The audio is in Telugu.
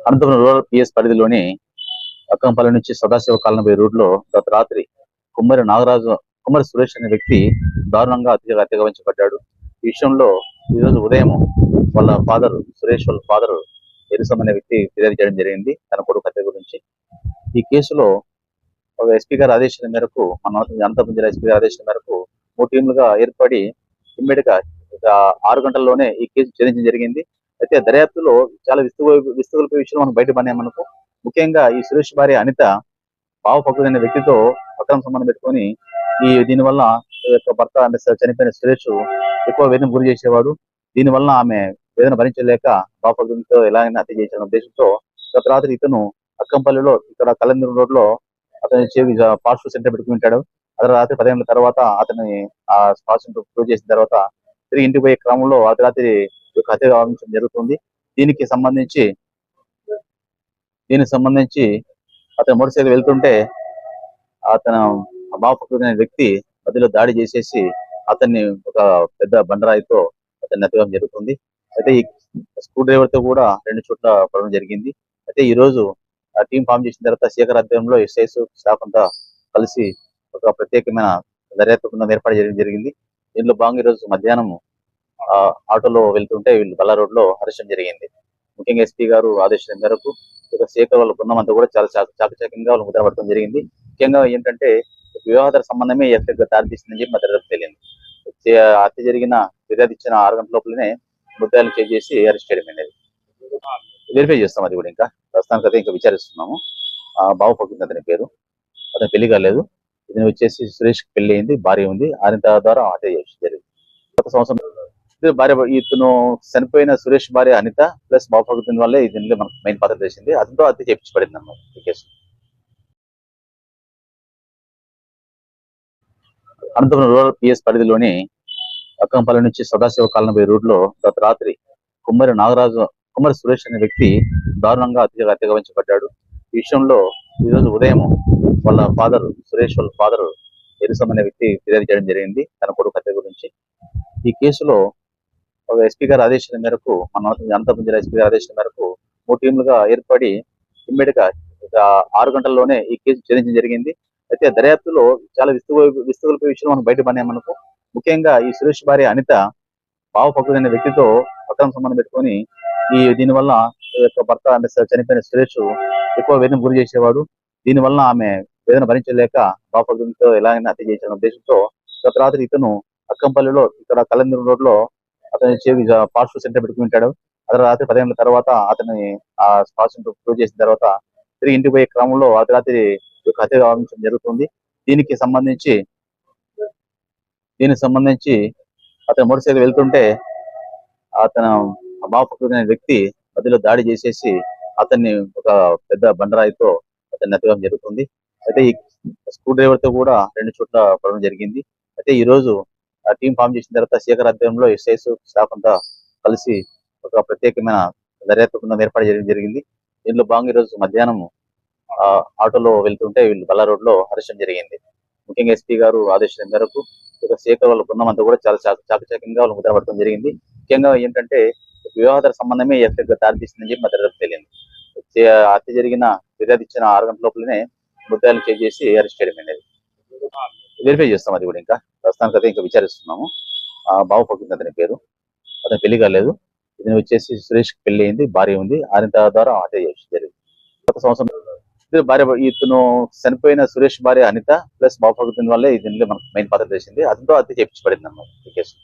అనంతపురం రూరల్ పిఎస్ పరిధిలోని అక్కంపల్లి నుంచి సదాశివ కాలనపై రోడ్లో గత రాత్రి కుమ్మరి నాగరాజు కుమ్మరి సురేష్ అనే వ్యక్తి దారుణంగా అతిగా అతిగమించబడ్డాడు ఈ విషయంలో ఈ రోజు ఉదయం వాళ్ళ ఫాదర్ సురేష్ వాళ్ళ ఫాదర్ ఎరుసం అనే వ్యక్తి ఫిర్యాదు చేయడం జరిగింది. తన కొడుకు హత్య గురించి. ఈ కేసులో ఒక ఎస్పీ గారి ఆదేశాల మేరకు మన అనంతపురం జిల్లా ఎస్పీ గారి ఆదేశాల మేరకు మూడు టీంలుగా ఏర్పడి ఇమ్మీడియట్గా ఒక ఆరు గంటల్లోనే ఈ కేసు ఛేదించడం జరిగింది. అయితే దర్యాప్తులో చాలా విస్తృ విస్తుగొలిపే విషయం మనం బయటపడినాయి మనకు. ముఖ్యంగా ఈ సురేష్ భార్య అనిత బావ పక్కన అనే వ్యక్తితో అక్రమ సంబంధం పెట్టుకొని ఈ దీనివల్ల యొక్క భర్త అంటే చనిపోయిన సురేష్ ఎక్కువ వేదన గురి చేసేవాడు. దీనివల్ల ఆమె వేదన భరించలేక బావ పక్కతో ఎలాగైనా హత్య చేసిన ఉద్దేశంతో గత రాత్రి ఇతను అక్కంపల్లిలో ఇక్కడ కలందూరు రోడ్లో అతని చెవి ఫాస్ట్ సెంటర్ పెట్టుకుని ఉంటాడు. అతను రాత్రి పదిహేనుల తర్వాత అతని ఆ ఫాస్ట్ ఫుడ్ చేసిన తర్వాత తిరిగి ఇంటికి పోయే క్రమంలో అర్ధరాత్రి రాత్రి యొక్క హత్య జరుగుతుంది. దీనికి సంబంధించి దీనికి సంబంధించి అతను మోటార్ సైకిల్ వెళ్తుంటే అతను బాపకు అనే వ్యక్తి మధ్యలో దాడి చేసేసి అతన్ని ఒక పెద్ద బండరాయితో అతన్ని ఎత్తడం జరుగుతుంది. అయితే ఈ స్క్రూ డ్రైవర్తో కూడా రెండు చోట్ల పడడం జరిగింది. అయితే ఈ రోజు ఆ టీం ఫామ్ చేసిన తర్వాత శేఖర్ ఆధ్వర్యంలో ఎస్ఐస్ స్టాఫ్ అంతా కలిసి ఒక ప్రత్యేకమైన దర్యాప్తు బృందం ఏర్పాటు చేయడం జరిగింది. దీనిలో భాగంగా ఈ రోజు మధ్యాహ్నం ఆటోలో వెళ్తుంటే వీళ్ళు బల్లా రోడ్లో అరెస్ట్ జరిగింది. ముఖ్యంగా ఎస్పీ గారు ఆదేశం మేరకు ఇక శేఖర్ వాళ్ళ బృందం అంతా కూడా చాలా చాకచక్యంగా వాళ్ళు ముద్రపడటం జరిగింది. ముఖ్యంగా ఏంటంటే వివాహతర సంబంధమే ఎఫెక్ట్గా దారితీస్తుందని చెప్పి మా దగ్గరకు తెలియంది. హత్య జరిగిన ఫిర్యాదు ఇచ్చిన ఆరు గంటల లోపలనే ముద్దాయిలు చేంజ్ చేసి అరెస్ట్ చేయడం అనేది. వెరిఫై చేస్తాం అది కూడా ఇంకా. ప్రస్తుతానికి అయితే ఇంకా విచారిస్తున్నాము. ఆ బాబు పక్కింది అతని పేరు. అతను పెళ్ళి కాలేదు. ఇతను వచ్చేసి సురేష్ పెళ్ళి అయింది భార్య ఉంది. ఆయన ద్వారా హత్య చేసి జరిగింది. గత సంవత్సరం ఇది భార్య ఇతను చనిపోయిన సురేష్ భార్య అనిత ప్లస్ బాబు పగుతుంది వల్లే దీనిలో మనకు మెయిన్ పాత్ర తెలిసింది అతనితో అది చేయించబడింది అన్నమాట. ఈ కేసు అనంతపురం రూరల్ పిఎస్ పరిధిలోని అక్కంపల్లి నుంచి సదాశివ కాలనపై రోడ్లో గత రాత్రి కుమ్మరి నాగరాజు కుమ్మరి సురేష్ అనే వ్యక్తి దారుణంగా అతిగా అతిగమించబడ్డాడు ఈ విషయంలో ఈ రోజు ఉదయం వాళ్ళ ఫాదర్ సురేష్ వాళ్ళ ఫాదర్ ఎరుసం అనే వ్యక్తి ఫిర్యాదు చేయడం జరిగింది. తన కొడుకు హత్య గురించి. ఈ కేసులో ఎస్పీ గారి ఆదేశాల మేరకు మన అనంతపురం జిల్లా ఎస్పీ గారి ఆదేశాల మేరకు మూడు టీంలుగా ఏర్పడి ఇమ్మీడియట్గా ఒక ఆరు గంటల్లోనే ఈ కేసు ఛేదించడం జరిగింది. అయితే దర్యాప్తులో చాలా విస్తృ విస్తుగొలిపే విషయం మనం బయటపడినామనుకో ముఖ్యంగా ఈ సురేష్ భార్య అనిత బావ అనే వ్యక్తితో అక్రమ సంబంధం పెట్టుకొని ఈ దీనివల్ల యొక్క భర్త అంటే చనిపోయిన సురేష్ ఎక్కువ వేదన గురి చేసేవాడు. దీనివల్ల ఆమె వేదన భరించలేక బావ ఎలాగైనా హత్య చేసిన ఉద్దేశంతో గత రాత్రి ఇతను అక్కంపల్లిలో ఇక్కడ కలందూరు రోడ్లో అతని చెవి పార్శ్వ సెంటర్ పెట్టుకుని ఉంటాడు. అతను రాత్రి పదిహేను తర్వాత అతని ఆ ఫాస్ట్ ఫుడ్ క్లోజ్ చేసిన తర్వాత తిరిగి ఇంటికి పోయే క్రమంలో అర్ధరాత్రి ఈ హత్య కావించడం జరుగుతుంది. దీనికి సంబంధించి దీనికి సంబంధించి అతను మోటార్ సైకిల్ వెళ్తుంటే అతను బాపకు అనే వ్యక్తి మధ్యలో దాడి చేసేసి అతన్ని ఒక పెద్ద బండరాయితో అతన్ని ఎత్తడం జరుగుతుంది. అయితే ఈ స్క్రూ డ్రైవర్తో కూడా రెండు చోట్ల పడడం జరిగింది. అయితే ఈ రోజు ఆ టీం ఫామ్ చేసిన తర్వాత శేఖర్ ఆధ్వర్యంలో ఎస్ఐస్ స్టాఫ్ అంతా కలిసి ఒక ప్రత్యేకమైన దర్యాప్తు బృందం ఏర్పాటు చేయడం జరిగింది. దీనిలో భాగంగా ఈ రోజు మధ్యాహ్నం ఆ ఆటోలో వెళ్తుంటే వీళ్ళు బల్లా రోడ్లో అరెస్ట్ జరిగింది. ముఖ్యంగా ఎస్పీ గారు ఆదేశం మేరకు ఇక శేఖర్ వాళ్ళ బృందం అంతా కూడా చాలా చాక చాకచక్యంగా వాళ్ళు ముద్రపడటం జరిగింది. ముఖ్యంగా ఏంటంటే వివాహతర సంబంధమే ఎఫెక్ట్ దారితీస్తుందని చెప్పి మా దగ్గరకు తెలియంది హత్య జరిగిన ఫిర్యాదు ఇచ్చిన ఆరు గంటల లోపలనే ముద్దాయిలు చేసి అరెస్ట్ చేయడం అనేది వెరిఫై చేస్తాం అది కూడా ఇంకా. ప్రస్తుతానికి అయితే ఇంకా విచారిస్తున్నాము. ఆ బాబు పక్కింది అతని పేరు. అతను పెళ్ళి కాలేదు. ఇతను వచ్చేసి సురేష్ పెళ్ళి అయింది భార్య ఉంది. ఆయన ద్వారా హత్య జరిగింది. గత సంవత్సరం. భార్య ఇతను చనిపోయిన సురేష్ భార్య అనిత ప్లస్ బాబు పగుతుంది వల్లే దీనిలో మనకు మెయిన్ పాత్ర చేసింది అతనితో అతి చేపించబడింది అన్నమాట. ఈ కేసు.